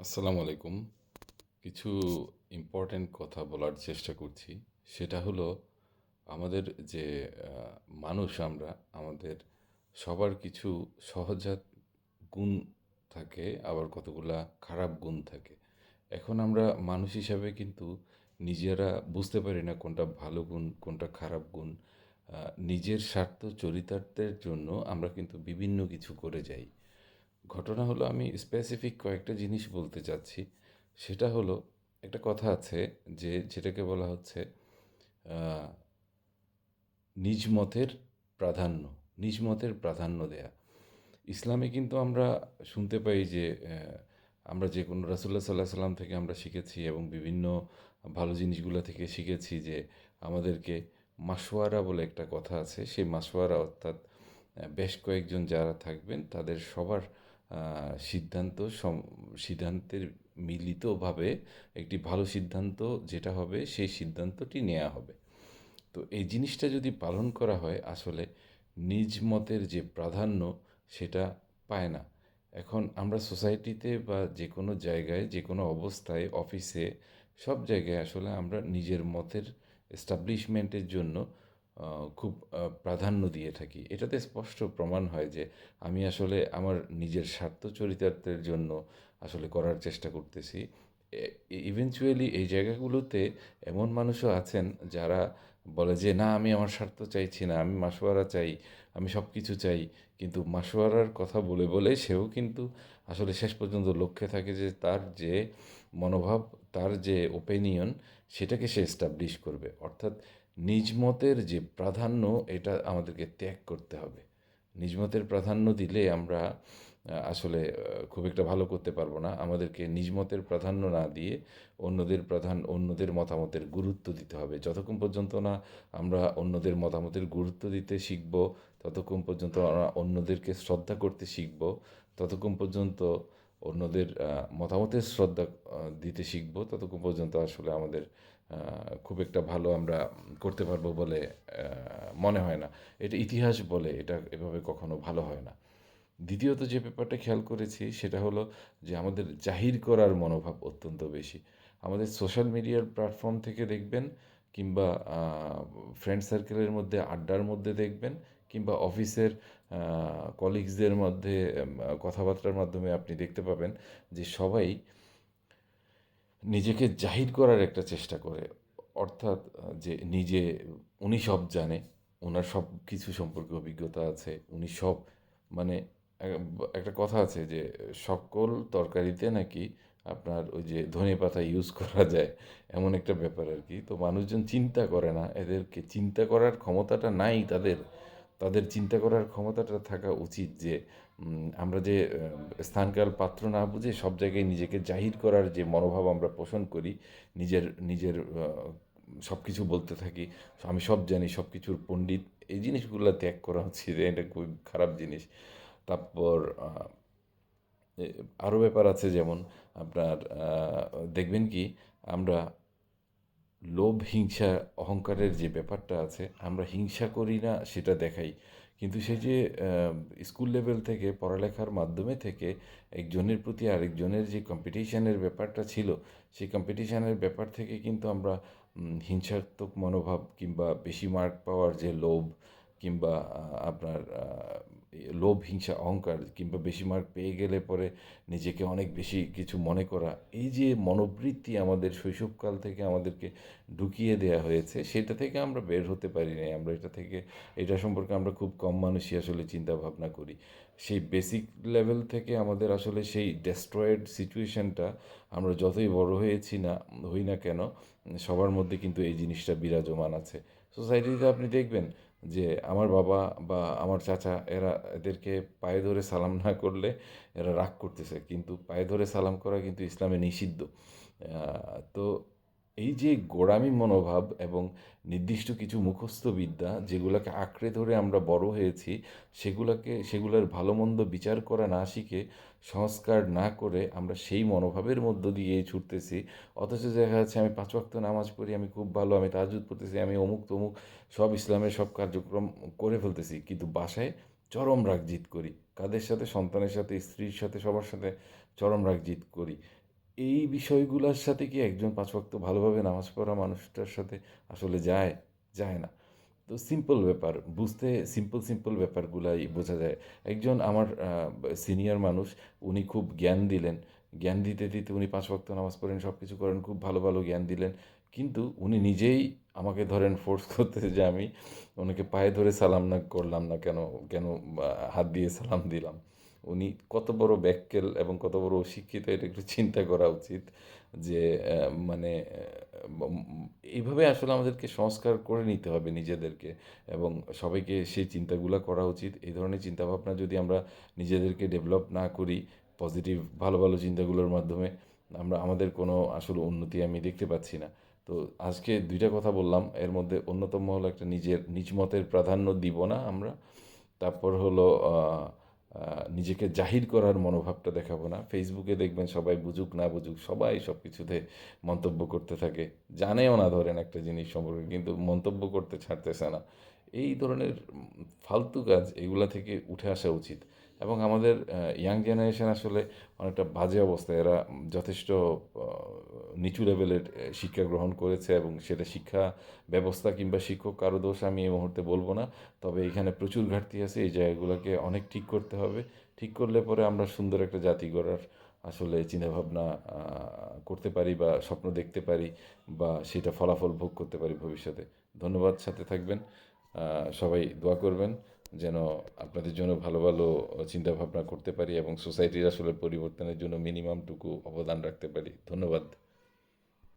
আসসালামু আলাইকুম। কিছু ইম্পর্ট্যান্ট কথা বলার চেষ্টা করছি। সেটা হলো, আমাদের যে মানুষ আমরা, আমাদের সবার কিছু সহজাত গুণ থাকে, আবার কতগুলা খারাপ গুণ থাকে। এখন আমরা মানুষ হিসাবে কিন্তু নিজেরা বুঝতে পারি না কোনটা ভালো গুণ, কোনটা খারাপ গুণ। নিজের স্বার্থ চরিতার্থের জন্য আমরা কিন্তু বিভিন্ন কিছু করে যাই। ঘটনা হলো আমি স্পেসিফিক কয়েকটা জিনিস বলতে চাচ্ছি। সেটা হলো, একটা কথা আছে যে যেটাকে বলা হচ্ছে নিজ মতের প্রাধান্য, নিজ মতের প্রাধান্য দেয়া। ইসলামে কিন্তু আমরা শুনতে পাই যে আমরা যে কোনো রাসুল্লাহ সাল্লাহ সাল্লাম থেকে আমরা শিখেছি এবং বিভিন্ন ভালো জিনিসগুলো থেকে শিখেছি যে আমাদেরকে মাসোয়ারা বলে একটা কথা আছে। সেই মাসোয়ারা অর্থাৎ বেশ কয়েকজন যারা থাকবেন, তাদের সবার সিদ্ধান্ত সম- সিদ্ধান্তের মিলিতভাবে একটি ভালো সিদ্ধান্ত যেটা হবে, সেই সিদ্ধান্তটি নেওয়া হবে। তো এই জিনিসটা যদি পালন করা হয়, আসলে নিজ মতের যে প্রাধান্য সেটা পায় না। এখন আমরা সোসাইটিতে বা যে কোনো জায়গায়, যে কোনো অবস্থায়, অফিসে, সব জায়গায় আসলে আমরা নিজের মতের এস্টাবলিশমেন্টের জন্য খুব প্রাধান্য দিয়ে থাকি। এটাতে স্পষ্ট প্রমাণ হয় যে আমি আসলে আমার নিজের স্বার্থ চরিতার্থের জন্য আসলে করার চেষ্টা করতেছি। ইভেনচুয়ালি এই জায়গাগুলোতে এমন মানুষও আছেন যারা বলে যে, না, আমি আমার স্বার্থ চাইছি না, আমি মাসোয়ারা চাই, আমি সব কিছু চাই। কিন্তু মাসোয়ারার কথা বলে বলে সেও কিন্তু আসলে শেষ পর্যন্ত লক্ষ্যে থাকে যে তার যে মনোভাব, তার যে ওপিনিয়ন সেটাকে সে এস্টাবলিশ করবে। অর্থাৎ নিজ মতের যে প্রাধান্য, এটা আমাদেরকে ত্যাগ করতে হবে। নিজ মতের প্রাধান্য দিলে আমরা আসলে খুব একটা ভালো করতে পারব না। আমাদেরকে নিজ মতের প্রাধান্য না দিয়ে অন্যদের প্রধান, অন্যদের মতামতের গুরুত্ব দিতে হবে। যতক্ষণ পর্যন্ত না আমরা অন্যদের মতামতের গুরুত্ব দিতে শিখব, ততক্ষণ পর্যন্ত আমরা অন্যদেরকে শ্রদ্ধা করতে শিখব, ততক্ষণ পর্যন্ত অন্যদের মতামতের শ্রদ্ধা দিতে শিখব, ততক্ষণ পর্যন্ত আসলে আমাদের খুব একটা ভালো আমরা করতে পারব বলে মনে হয় না। এটা ইতিহাস বলে এটা এভাবে কখনো ভালো হয় না। দ্বিতীয়ত যে ব্যাপারটা খেয়াল করেছি সেটা হলো যে আমাদের জাহির করার মনোভাব অত্যন্ত বেশি। আমাদের সোশ্যাল মিডিয়ার প্ল্যাটফর্ম থেকে দেখবেন কিংবা ফ্রেন্ড সার্কেলের মধ্যে, আড্ডার মধ্যে দেখবেন কিংবা অফিসের কলিগসদের মধ্যে কথাবার্তার মাধ্যমে আপনি দেখতে পাবেন যে সবাই নিজেকে জাহির করার একটা চেষ্টা করে। অর্থাৎ যে নিজে, উনি সব জানে ওনার সব কিছু সম্পর্কে অভিজ্ঞতা আছে, উনি সব মানে একটা কথা আছে যে, সকল তরকারিতে নাকি আপনার ওই যে ধনে পাতা ইউজ করা যায়, এমন একটা ব্যাপার আর কি। তো মানুষজন চিন্তা করে না, এদেরকে চিন্তা করার ক্ষমতাটা নাই তাদের। তাদের চিন্তা করার ক্ষমতাটা থাকা উচিত যে আমরা যে স্থানকাল পাত্র না বুঝে সব জায়গায় নিজেকে জাহির করার যে মনোভাব আমরা পোষণ করি, নিজের নিজের সব কিছু বলতে থাকি, আমি সব জানি সব কিছুর পণ্ডিত, এই জিনিসগুলো ত্যাগ করা উচিত, এটা খুব খারাপ জিনিস। তারপর আরও ব্যাপার আছে যেমন আপনার দেখবেন কি, আমরা লোভ, হিংসা, অহংকারের যে ব্যাপারটা আছে, আমরা হিংসা করি না, সেটা দেখাই। কিন্তু সে যে স্কুল লেভেল থেকে, পড়ালেখার মাধ্যমে থেকে একজনের প্রতি আরেকজনের যে কম্পিটিশানের ব্যাপারটা ছিল, সেই কম্পিটিশানের ব্যাপার থেকে কিন্তু আমরা হিংসাত্মক মনোভাব কিংবা বেশি মার্ক পাওয়ার যে লোভ কিংবা আপনার লোভ, হিংসা, অহংকার কিংবা বেশি মার্ক পেয়ে গেলে পরে নিজেকে অনেক বেশি কিছু মনে করা, এই যে মনোবৃত্তি আমাদের শৈশবকাল থেকে আমাদেরকে ঢুকিয়ে দেওয়া হয়েছে, সেটা থেকে আমরা বের হতে পারি নাই। আমরা এটা থেকে, এটা সম্পর্কে আমরা খুব কম মানুষই আসলে চিন্তা ভাবনা করি। সেই বেসিক লেভেল থেকে আমাদের আসলে সেই ডেস্ট্রয়েড সিচুয়েশনটা আমরা যতই বড় হয়েছি না, হই না কেন, সবার মধ্যে কিন্তু এই জিনিসটা বিরাজমান আছে। সোসাইটিতে আপনি দেখবেন যে আমার বাবা বা আমার চাচা এরা এদেরকে পায়ে ধরে সালাম না করলে এরা রাগ করতেছে। কিন্তু পায়ে ধরে সালাম করা কিন্তু ইসলামে নিষিদ্ধ। তো এই যে গোঁড়ামি মনোভাব এবং নির্দিষ্ট কিছু মুখস্থ বিদ্যা যেগুলোকে আঁকড়ে ধরে আমরা বড় হয়েছি, সেগুলোকে, সেগুলোর ভালো মন্দ বিচার করা না শিখে, সংস্কার না করে আমরা সেই মনোভাবের মধ্য দিয়ে ছুটতেছি। অথচ দেখা যাচ্ছে আমি পাঁচ নামাজ পড়ি, আমি খুব ভালো, আমি তাহাজ্জুদ পড়তেছি, আমি অমুক তমুক সব ইসলামের সব কার্যক্রম করে ফেলতেছি। কিন্তু বাসায় চরম রাগ জিত করি, কাদের সাথে? সন্তানের সাথে, স্ত্রীর সাথে, সবার সাথে চরম রাগ জিত করি। এই বিষয়গুলোর সাথে কি একজন পাঁচ ওয়াক্ত ভালোভাবে নামাজ পড়া মানুষটার সাথে আসলে যায়? যায় না। তো সিম্পল ব্যাপার, বুঝতে সিম্পল সিম্পল ব্যাপারগুলাই বোঝা যায়। একজন আমার সিনিয়র মানুষ, উনি খুব জ্ঞান দিলেন। জ্ঞান দিতে দিতে উনি পাঁচ ওয়াক্ত নামাজ পড়েন সব কিছু করেন, খুব ভালো ভালো জ্ঞান দিলেন। কিন্তু উনি নিজেই আমাকে ধরেন ফোর্স করতে যে আমি ওনাকে পায়ে ধরে সালাম না করলাম না কেন কেন হাত দিয়ে সালাম দিলাম। উনি কত বড় ব্যাককেল এবং কত বড় অশিক্ষিত এটা একটু চিন্তা করা উচিত যে মানে এইভাবে আসলে আমাদেরকে সংস্কার করে নিতে হবে নিজেদেরকে এবং সবাইকে সেই চিন্তাগুলো করা উচিত। এই ধরনের চিন্তাভাবনা যদি আমরা নিজেদেরকে ডেভেলপ না করি পজিটিভ ভালো ভালো চিন্তাগুলোর মাধ্যমে, আমরা, আমাদের কোনো আসলে উন্নতি আমি দেখতে পাচ্ছি না। তো আজকে দুইটা কথা বললাম, এর মধ্যে অন্যতম হলো একটা নিজের নিজ মতের প্রাধান্য দিব না আমরা, তারপর হলো নিজেকে জাহির করার মনোভাবটা দেখাবো না। ফেসবুকে দেখবেন সবাই বুঝুক না বুঝুক, সবাই সব কিছুতে মন্তব্য করতে থাকে। জানেও না ধরেন একটা জিনিস সম্পর্কে, কিন্তু মন্তব্য করতে ছাড়তেছে না। এই ধরনের ফালতু কাজ এগুলা থেকে উঠে আসা উচিত। এবং আমাদের ইয়াং জেনারেশন আসলে অনেকটা বাজে অবস্থায় এরা যথেষ্ট নিচু লেভেলের শিক্ষা গ্রহণ করেছে এবং সেটা শিক্ষা ব্যবস্থা কিংবা শিক্ষক কারও দোষ আমি এই মুহূর্তে বলব না। তবে এখানে প্রচুর ঘাটতি আছে, এই জায়গাগুলোকে অনেক ঠিক করতে হবে। ঠিক করলে পরে আমরা সুন্দর একটা জাতি গড়ার আসলে চিন্তাভাবনা করতে পারি বা স্বপ্ন দেখতে পারি বা সেটা ফলাফল ভোগ করতে পারি ভবিষ্যতে। ধন্যবাদ, সাথে থাকবেন। সবাই দোয়া করবেন যেন আপনাদের জন্য ভালো ভালো চিন্তাভাবনা করতে পারি এবং সোসাইটির আসলে পরিবর্তনের জন্য মিনিমামটুকু অবদান রাখতে পারি। ধন্যবাদ।